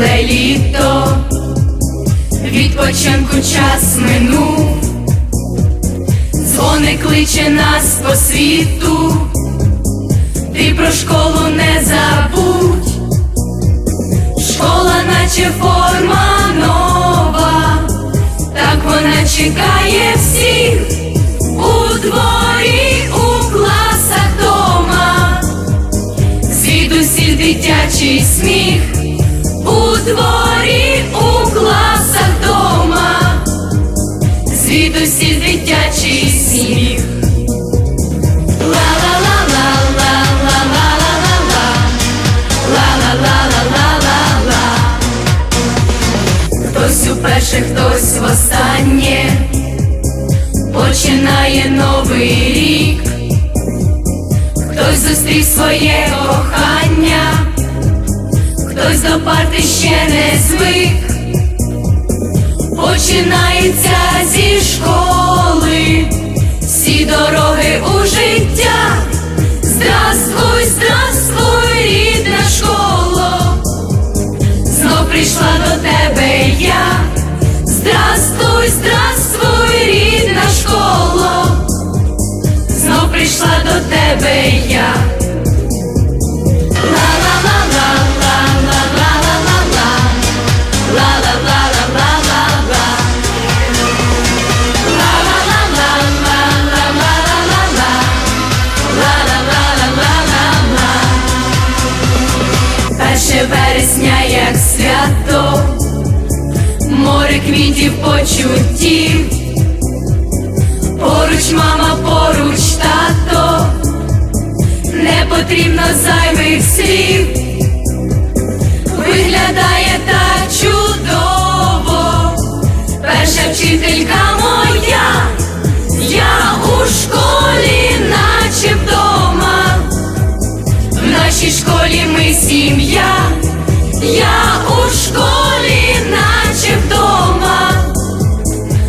літо, відпочинку час минув, дзвони кличе нас по світу, ти про школу не забудь, школа, наче форма нова, так вона чекає всіх у дворі, у класах дома. Звідусіль дитячий сміх, дворі, у класах дома, звідусіль дитячий сміх. Хтось уперше, хтось востаннє. Починає новий рік, хтось зустрів своє кохання хтось до парти ще не звик, починається зі школи, всі дороги у життя. Здравствуй, здравствуй, рідна школа, знов прийшла до тебе я. Здравствуй, здравствуй, рідна школа знов прийшла до тебе я. Як свято, море квітів почуттів. Поруч мама, поруч тато, не потрібно зайвих слів, виглядає так чудово, перша вчителька моя, я у школі, наче вдома, в нашій школі ми сім'я, я у школі, наче вдома,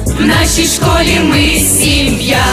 в нашій школі ми сім'я.